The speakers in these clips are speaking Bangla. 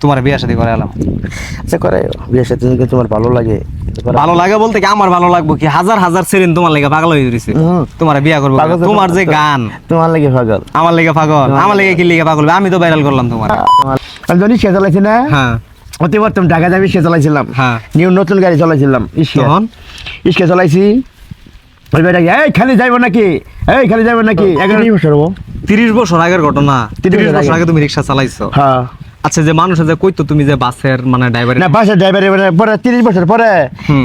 তোমার বিয়ে শাদী করে এলাম। আচ্ছা করে। বিয়ের সাথে যদি তোমার ভালো লাগে ভালো লাগে বলতে কি আমার ভালো লাগবো কি? হাজার হাজার সেরিন তোমার লেগে পাগল হয়ে গেছে। তোমার বিয়া করব তোমার যে গান। তোমার লাগে পাগল। আমার লেগে পাগল। আমার লেগে কি লেগে পাগল? আমি তো ভাইরাল করলাম তোমার। আমি তো রিক্সা চালাইছি না? হ্যাঁ। অতি ঢাকা যাবি রিক্সা চালাইছিলাম। হ্যাঁ। নিউ নতুন গাড়ি চালাইছিলাম ইস্কা। তখন? ইস্কা চালাইছি। ওই এই খালি যাইবো নাকি? এই খালি যাইবো নাকি? এগারো বছর তিরিশ বছর আগের ঘটনা। তিরিশ বছর। আগে তুমি রিক্সা চালাইছো। হ্যাঁ। আচ্ছা যে মানুষ যে কইতো তুমি যে বাসের মানে ড্রাইভার না বাসের ড্রাইভারে পরে তিরিশ বছর পরে।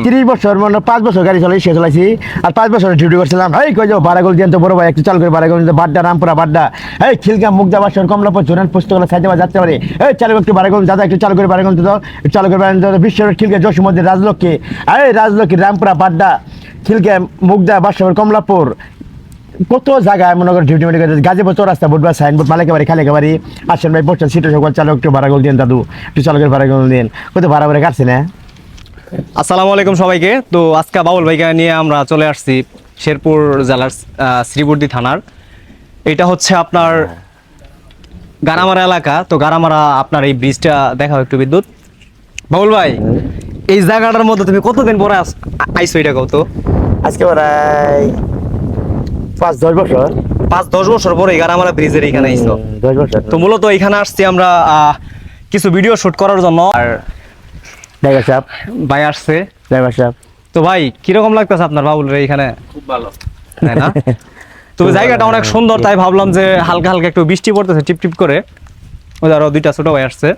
তিরিশ বছর মানে পাঁচ বছর গাড়ি চালাই সে চালাইছি আর পাঁচ বছর ডিউটি করছিলাম। এই কই যাও বারাগল দিয়ে তো বড় ভাই একটু চালু করে বারাগল বাড্ডা রামপুরা বাড্ডা। এই খিলকা মুগদা বাসর কমলাপুর চুরান পুস্তকলা সাইতে যাচ্ছে পারে এই চালু একটু বারাগল দাদা একটু চালু করে বারাগল দাও, একটু চালু করে বারাগল দাও। বিশ্বের খিলকা যশোর মধ্যে রাজলক্ষ্মী। এই রাজলক্ষ্মী রামপুরা বাড্ডা খিলকা মুগদা বাসর কমলাপুর। কত জায়গায় মনে করো ডিউটি করে গাজীপুর চৌরাস্তা বুধবার সাইনবোর্ড মালিকা বাড়ি খালিকা বাড়ি আসেন ভাই বসছেন সিটে সকল চালক একটু ভাড়া গোল দিন দাদু একটু চালকের ভাড়া গোল দিন কত ভাড়া ভাড়া কাটছে না আসসালামু আলাইকুম সবাইকে। তো আজকে বাবুল ভাইকে নিয়ে আমরা চলে আসছি শেরপুর জেলার শ্রীবর্দী থানার। এটা হচ্ছে আপনার গারামারা এলাকা। তো গারামারা আপনার এই ব্রিজটা দেখাও একটু বিদ্যুৎ। বাবুল ভাই এই জায়গাটার মধ্যে তুমি কতদিন পরে আস- আ- আইছো এটা কত আজকে প্রায় পাঁচ দশ বছর? পাঁচ দশ বছর পরে এই গারামারা ব্রিজের এখানে আইছো দশ বছর। তো মূলত এখানে আসছি আমরা কিছু ভিডিও শুট করার জন্য। আর ড্রাইভার সাহেব ভাই আসছে। ড্রাইভার সাহেব তো ভাই কীরকম লাগতেছে আপনার বাবুলের এখানে? খুব ভালো। তাই না? তো জায়গাটা অনেক সুন্দর তাই ভাবলাম যে হালকা হালকা একটু বৃষ্টি পড়তেছে টিপ টিপ করে। ওই আরও দুইটা ছোট ভাই আসছে।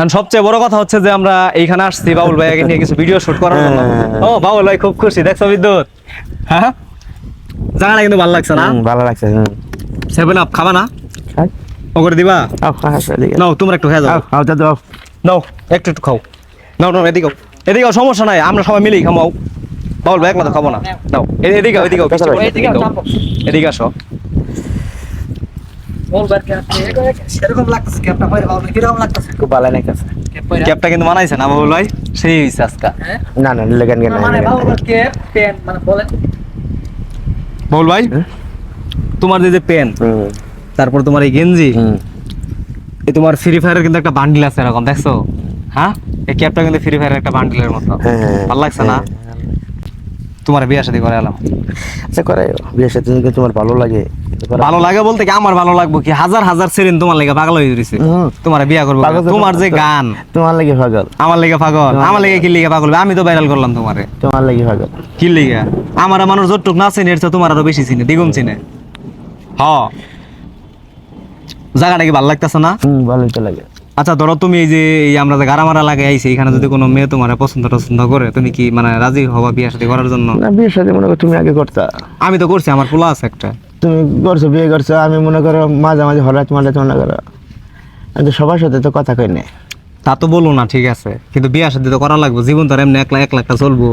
আর সবচেয়ে বড় কথা হচ্ছে যে আমরা এইখানে আসছি বাবুল ভাইকে নিয়ে কিছু ভিডিও শুট করার জন্য। ও বাবুল ভাই খুব খুশি। দেখছ বিদ্যুৎ? হ্যাঁ? জায়গাটা কিন্তু ভালো লাগছে না? ভালো লাগছে সেভেন আপ খাবা না? খাই। ও করে দিবা? এদিকে। নাও তোমরা একটু খেয়ে যাও। দাদু, আও। নাও একটু একটু খাও। নাও নাও এদিকেও এদিকেও সমস্যা নাই আমরা সবাই মিলেই খামাও বাবুল ভাই একলা তো খাব না। নাও এদিকে এদিকে এদিকে এদিকে আসো। ক্যাপটা পরে বাবা কীরকম লাগতেছে? খুব ভালো লাগতেছে। ক্যাপটা কিন্তু মানাইছে না বাবুল ভাই? সেই হইছে আজকা। না না লেগেন কেন মানে বাবা ক্যাপ পেন মানে বলেন। বাবুল ভাই তোমার যে পেন তারপর তোমার এই গেঞ্জি এই তোমার ফ্রি ফায়ারের কিন্তু একটা বান্ডিল আছে এরকম দেখছ? হ্যাঁ? এই ক্যাপটা কিন্তু ফ্রি ফায়ারের একটা বান্ডিলের মতো। হ্যাঁ, হ্যাঁ, ভালো লাগছে না? হ্যাঁ। তোমার বিয়ে শাদী করে এলাম আচ্ছা করে বিয়ে সাথে যদি তোমার ভালো লাগে। ভালো লাগে বলতে কি আমার ভালো লাগবো কি? হাজার হাজার সেরিন তোমার লেগে পাগল হয়ে গেছে। তোমার বিয়ে করব তোমার যে গান। তোমার লাগে পাগল। আমার লেগে পাগল। আমার লেগে কি লেগে পাগল? আমি তো ভাইরাল করলাম তোমারে। তোমার লাগে পাগল। কি লেগে? আমার মানুষ যতটুক না চিনে এর তোমার আরও বেশি চিনে দ্বিগুণ চিনে। হ। জায়গাটা কি ভালো লাগতেছে না? ভালোই তো লাগে। আচ্ছা ধরো তুমি এই যে এই আমরা যে গারামারা লাগে আইছি এখানে যদি কোনো মেয়ে তোমার পছন্দ টছন্দ করে তুমি কি মানে রাজি হবা বিয়ে সাথে করার জন্য? না বিয়ের সাথে মনে করো তুমি আগে করতা। আমি তো করছি আমার পোলা আছে একটা। তুমি করছ বিয়ে করছ আমি মনে করো মাঝে মাঝে হঠাৎ মাঝে মনে করো। আমি তো সবার সাথে তো কথা কই না তা তো বলো না ঠিক আছে। কিন্তু বিয়ে সাথে তো করা লাগবে জীবন তো আর এমনি একলা এক লাখটা চলবো।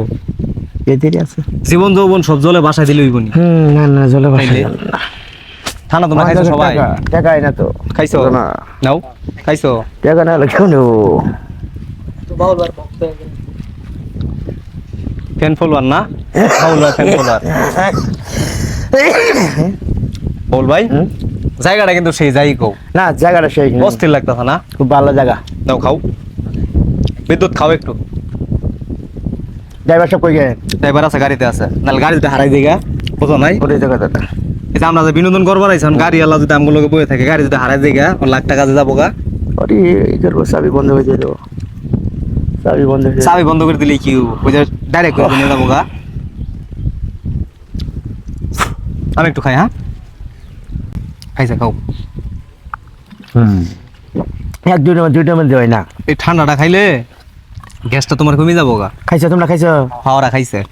এদেরই আছে। জীবন যৌবন সব জলে বাসায় দিলে হইবনি হুম না না জলে তাইলে? ঠান্ডা তোমরা খাইছো সবাই? টাকাই না তো। খাইছো? না। নাও খাইছো? টাকা না হলে কেউ নেব। ফ্যান ফলোয়ার না? Fan follower. বল ভাই জায়গাটা কিন্তু সেই যাই কও না জায়গাটা সেই অস্থির লাগতেছে না? খুব ভালো জায়গা। নাও খাও। বিদ্যুৎ খাও একটু। ড্রাইভার সব কই গে ড্রাইভার আছে গাড়িতে আছে। নাহলে গাড়িতে হারাই দিগা। বুঝো নাই? ওটাই তো কথাটা যে আমরা যে বিনোদন করবার আইছি গাড়ি আল্লাহ যদি আমগুলোকে বয়ে থাকে গাড়ি যদি হারাই দিগা লাখ টাকা যাব গা। ওরে এই করব চাবি বন্ধ হয়ে যাবে চাবি বন্ধ চাবি বন্ধ করে দিলে কি? ওই যে ডাইরেক্ট করে নিয়ে যাব গা। আমি একটু খাই হ্যাঁ? খাইছে খাও। হুম। এক দুইটা দুইটা মধ্যে হয় না। এই ঠান্ডাটা খাইলে গ্যাসটা তোমার কমে যাব গা। খাইছো তোমরা খাইছো? হাওড়া খাইছে।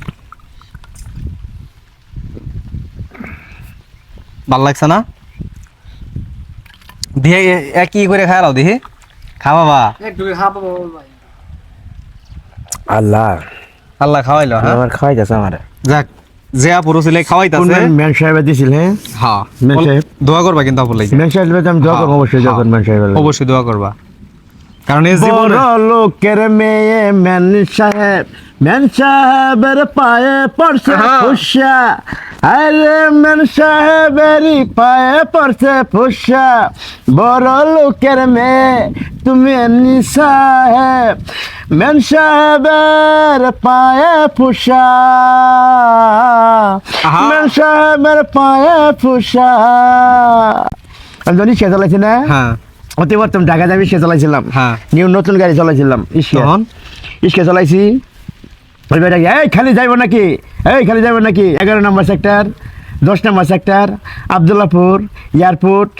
ভালো লাগছে না? দিয়ে এ- একই করে দিহি? খাওয়া বা একটু বাবা আল্লাহ। আল্লাহ খাওয়াইলো হ্যাঁ? আমার খাওয়াই যাচ্ছে আমার। যাক। যে আপুরো ছিলে খাওয়াইতাছে। ম্যান সাহেব দিছিল হ্যাঁ? হ্যাঁ। মেন সাহেব? দোয়া করবা কিন্তু আপুর লাগি ম্যান সাহেব আমি দোয়া করব অবশ্যই যখন ম্যান সাহেব অবশ্যই দোয়া করবা। কারণ এই জীবনে লোকের মেয়ে মেন সাহেব। মেন সাহেবের পায়ে পড়ছে। ফুসা আরে মেন সাহেবেরই পায়ে পড়ছে ফুসা বড় লোকের মেয়ে তুমি এমনি সাহেব মেন সাহেবের পায়ে ফুসা। মেন সাহেবের পায়ে ফুসা আমি জানি সে চালাইছি না হ্যাঁ। অতি বর্তম ঢাকা যাবি সে চালাইছিলাম। নিউ নতুন গাড়ি চালাইছিলাম ইস্কে। ইস্কে চালাইছি। ওই বেটা এই, খালি যাইব নাকি? এই, খালি যাইব নাকি? এগারো নম্বর সেক্টর দশ নম্বর সেক্টর আবদুল্লাপুর এয়ারপোর্ট